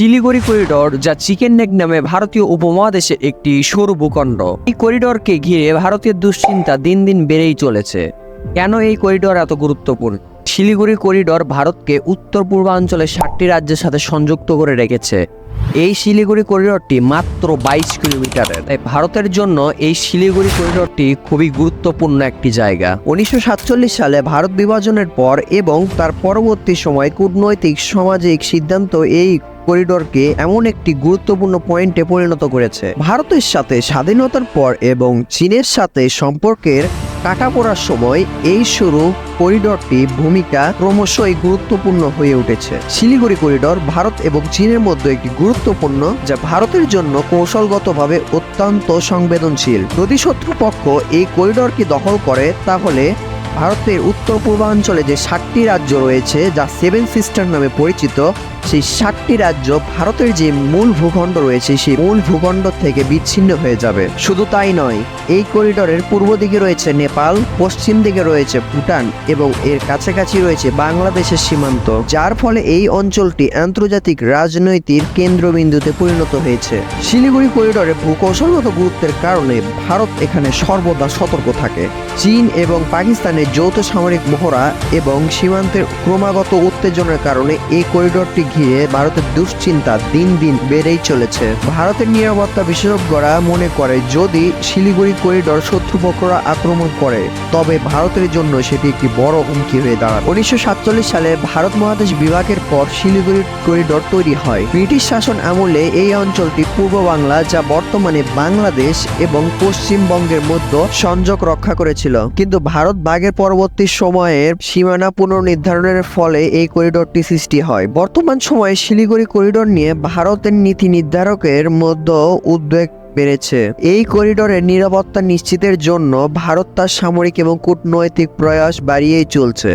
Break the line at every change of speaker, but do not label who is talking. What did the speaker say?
Siliguri corridor যা chicken neck নামে ভারতীয় উপমহাদেশে একটি সরু ভূখণ্ড। এই করিডোরকে ঘিরে ভারতীয় দুশ্চিন্তা দিন দিন বেড়েই চলেছে। কেন এই করিডোর এত গুরুত্বপূর্ণ? শিলিগুড়ি করিডোর ভারতকে উত্তর পূর্বাঞ্চলের সাতটি রাজ্যের সাথে সংযুক্ত করে রেখেছে। এই শিলিগুড়ি করিডোরটি মাত্র বাইশ কিলোমিটারের। তাই ভারতের জন্য এই শিলিগুড়ি করিডোরটি খুবই গুরুত্বপূর্ণ একটি জায়গা। উনিশশো সাতচল্লিশ সালে ভারত বিভাজনের পর এবং তার পরবর্তী সময় কূটনৈতিক সামাজিক সিদ্ধান্ত এই করিডোরকে এমন একটি গুরুত্বপূর্ণ পয়েন্টে পরিণত করেছে। ভারতের সাথে স্বাধীনতার পর এবং চীনের সাথে সম্পর্কের কাটা পড়ার সময় এই শুরু করিডোরটি ভূমিকা ক্রমশই গুরুত্বপূর্ণ হয়ে উঠেছে। শিলিগুড়ি করিডোর ভারত এবং চীনের মধ্যে একটি গুরুত্বপূর্ণ, যা ভারতের জন্য কৌশলগতভাবে অত্যন্ত সংবেদনশীল। যদি শত্রুপক্ষ এই করিডোরকে দখল করে, তাহলে ভারতের উত্তর পূর্বাঞ্চলে যে ষাটটি রাজ্য রয়েছে, যা সেভেন সিস্টার নামে পরিচিত সেই সাতটি রাজ্য ভারতের যে মূল ভূখণ্ড রয়েছে, সেই মূল ভূখণ্ড থেকে বিচ্ছিন্ন হয়ে যাবে। শুধু তাই নয়, এই করিডোরের পূর্ব দিকে রয়েছে নেপাল, পশ্চিম দিকে রয়েছে ভুটান এবং এর কাছাকাছি রয়েছে বাংলাদেশের সীমান্ত, যার ফলে এই অঞ্চলটি আন্তর্জাতিক রাজনৈতিক কেন্দ্রবিন্দুতে পরিণত হয়েছে। শিলিগুড়ি করিডোরে ভূকৌশলগত গুরুত্বের কারণে ভারত এখানে সর্বদা সতর্ক থাকে। চীন এবং পাকিস্তানের যৌথ সামরিক মহড়া এবং সীমান্তের ক্রমাগত উত্তেজনার কারণে এই করিডোরটি ঘিরে ভারতের দুশ্চিন্তা দিন দিন বেড়েই চলেছে। ভারতের নিরাপত্তা বিশেষজ্ঞরা মনে করে, যদি শিলিগুড়ি করিডোর শত্রুপক্ষরা আক্রমণ করে, তবে ভারতের জন্য সেটি একটি বড় হুমকি হয়ে দাঁড়ায় উনিশশো সাতচল্লিশ সালে ভারত মহাদেশ বিভাগের পর শিলিগুড়ি করিডোর তৈরি হয়। ব্রিটিশ শাসন আমলে এই অঞ্চলটি পূর্ব বাংলা, যা বর্তমানে বাংলাদেশ এবং পশ্চিমবঙ্গের মধ্যে সংযোগ রক্ষা করেছিল। কিন্তু ভারত ভাগের পরবর্তী সময়ের সীমানা পুনর্নির্ধারণের ফলে এই করিডোরটি সৃষ্টি হয়। বর্তমান সময়ে শিলিগুড়ি করিডোর নিয়ে ভারতের নীতি নির্ধারকের মধ্যে উদ্বেগ বেড়েছে। এই করিডোরের নিরাপত্তা নিশ্চিতের জন্য ভারত তার সামরিক এবং কূটনৈতিক প্রয়াস বাড়িয়েই চলছে।